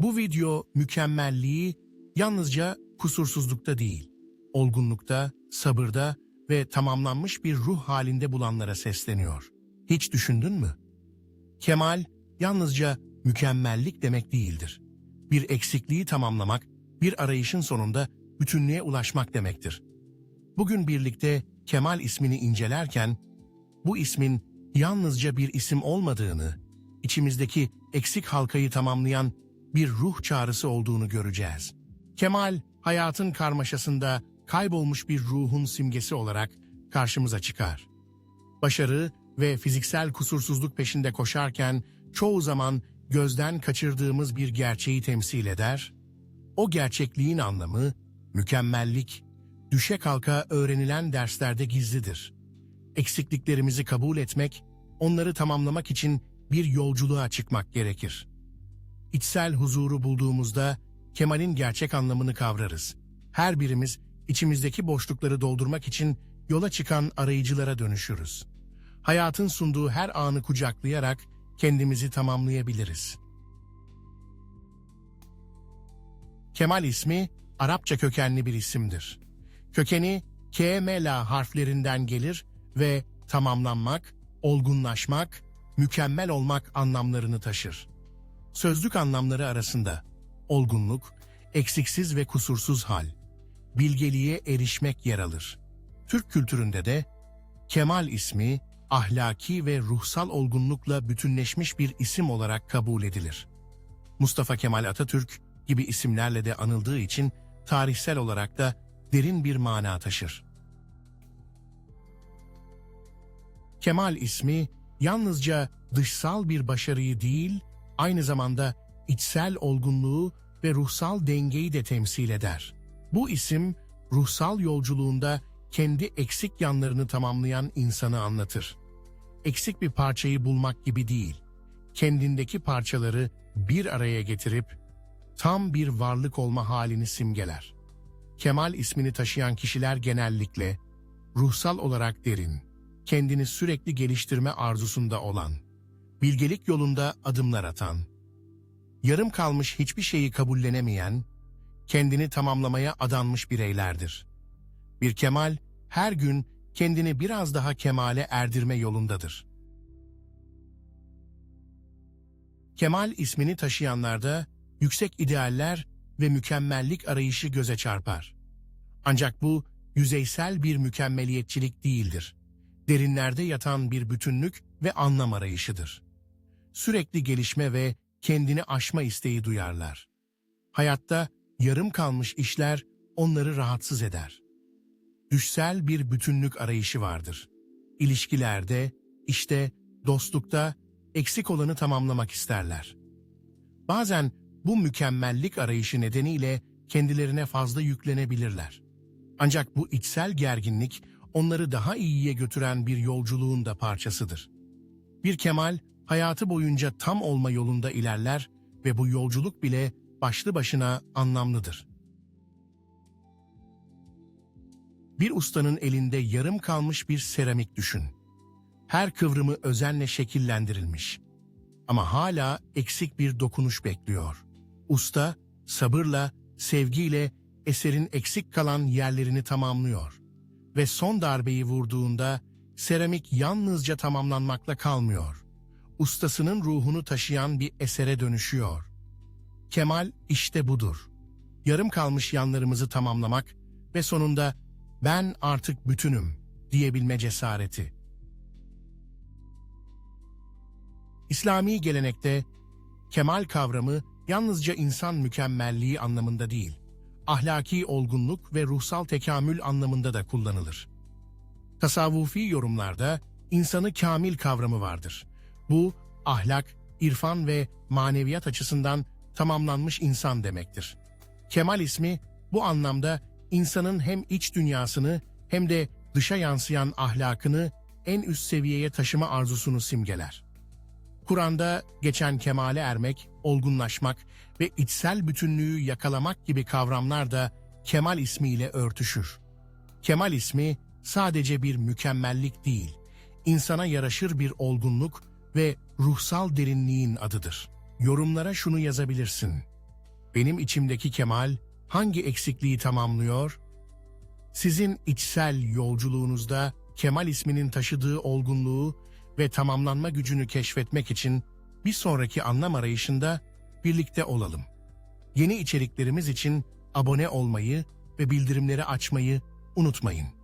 Bu video mükemmelliği yalnızca kusursuzlukta değil, olgunlukta, sabırda ve tamamlanmış bir ruh halinde bulanlara sesleniyor. Hiç düşündün mü? Kemal yalnızca mükemmellik demek değildir. Bir eksikliği tamamlamak, bir arayışın sonunda bütünlüğe ulaşmak demektir. Bugün birlikte Kemal ismini incelerken, bu ismin yalnızca bir isim olmadığını, içimizdeki eksik halkayı tamamlayan bir ruh çağrısı olduğunu göreceğiz. Kemal, hayatın karmaşasında kaybolmuş bir ruhun simgesi olarak karşımıza çıkar. Başarı ve fiziksel kusursuzluk peşinde koşarken çoğu zaman gözden kaçırdığımız bir gerçeği temsil eder. O gerçekliğin anlamı, mükemmellik, düşe kalka öğrenilen derslerde gizlidir. Eksikliklerimizi kabul etmek, onları tamamlamak için bir yolculuğa çıkmak gerekir. İçsel huzuru bulduğumuzda Kemal'in gerçek anlamını kavrarız. Her birimiz içimizdeki boşlukları doldurmak için yola çıkan arayıcılara dönüşürüz. Hayatın sunduğu her anı kucaklayarak kendimizi tamamlayabiliriz. Kemal ismi Arapça kökenli bir isimdir. Kökeni K-M-La harflerinden gelir ve tamamlanmak, olgunlaşmak, mükemmel olmak anlamlarını taşır. Sözlük anlamları arasında olgunluk, eksiksiz ve kusursuz hal, bilgeliğe erişmek yer alır. Türk kültüründe de Kemal ismi ahlaki ve ruhsal olgunlukla bütünleşmiş bir isim olarak kabul edilir. Mustafa Kemal Atatürk gibi isimlerle de anıldığı için tarihsel olarak da derin bir mana taşır. Kemal ismi yalnızca dışsal bir başarıyı değil, aynı zamanda içsel olgunluğu ve ruhsal dengeyi de temsil eder. Bu isim, ruhsal yolculuğunda kendi eksik yanlarını tamamlayan insanı anlatır. Eksik bir parçayı bulmak gibi değil, kendindeki parçaları bir araya getirip tam bir varlık olma halini simgeler. Kemal ismini taşıyan kişiler genellikle ruhsal olarak derin, kendini sürekli geliştirme arzusunda olan, bilgelik yolunda adımlar atan, yarım kalmış hiçbir şeyi kabullenemeyen, kendini tamamlamaya adanmış bireylerdir. Bir kemal her gün kendini biraz daha kemale erdirme yolundadır. Kemal ismini taşıyanlarda yüksek idealler ve mükemmellik arayışı göze çarpar. Ancak bu yüzeysel bir mükemmeliyetçilik değildir. Derinlerde yatan bir bütünlük ve anlam arayışıdır. Sürekli gelişme ve kendini aşma isteği duyarlar. Hayatta yarım kalmış işler onları rahatsız eder. Düşsel bir bütünlük arayışı vardır. İlişkilerde, işte, dostlukta eksik olanı tamamlamak isterler. Bazen bu mükemmellik arayışı nedeniyle kendilerine fazla yüklenebilirler. Ancak bu içsel gerginlik onları daha iyiye götüren bir yolculuğun da parçasıdır. Bir kemal hayatı boyunca tam olma yolunda ilerler ve bu yolculuk bile başlı başına anlamlıdır. Bir ustanın elinde yarım kalmış bir seramik düşün. Her kıvrımı özenle şekillendirilmiş. Ama hala eksik bir dokunuş bekliyor. Usta sabırla, sevgiyle eserin eksik kalan yerlerini tamamlıyor. Ve son darbeyi vurduğunda seramik yalnızca tamamlanmakla kalmıyor. Ustasının ruhunu taşıyan bir esere dönüşüyor. Kemal işte budur. Yarım kalmış yanlarımızı tamamlamak ve sonunda ben artık bütünüm diyebilme cesareti. İslami gelenekte kemal kavramı yalnızca insan mükemmelliği anlamında değil, ahlaki olgunluk ve ruhsal tekamül anlamında da kullanılır. Tasavvufi yorumlarda insanı kamil kavramı vardır. Bu, ahlak, irfan ve maneviyat açısından tamamlanmış insan demektir. Kemal ismi bu anlamda insanın hem iç dünyasını hem de dışa yansıyan ahlakını en üst seviyeye taşıma arzusunu simgeler. Kur'an'da geçen kemale ermek, olgunlaşmak ve içsel bütünlüğü yakalamak gibi kavramlar da Kemal ismiyle örtüşür. Kemal ismi sadece bir mükemmellik değil, insana yaraşır bir olgunluk ve ruhsal derinliğin adıdır. Yorumlara şunu yazabilirsin. Benim içimdeki Kemal hangi eksikliği tamamlıyor? Sizin içsel yolculuğunuzda Kemal isminin taşıdığı olgunluğu ve tamamlanma gücünü keşfetmek için bir sonraki anlam arayışında birlikte olalım. Yeni içeriklerimiz için abone olmayı ve bildirimleri açmayı unutmayın.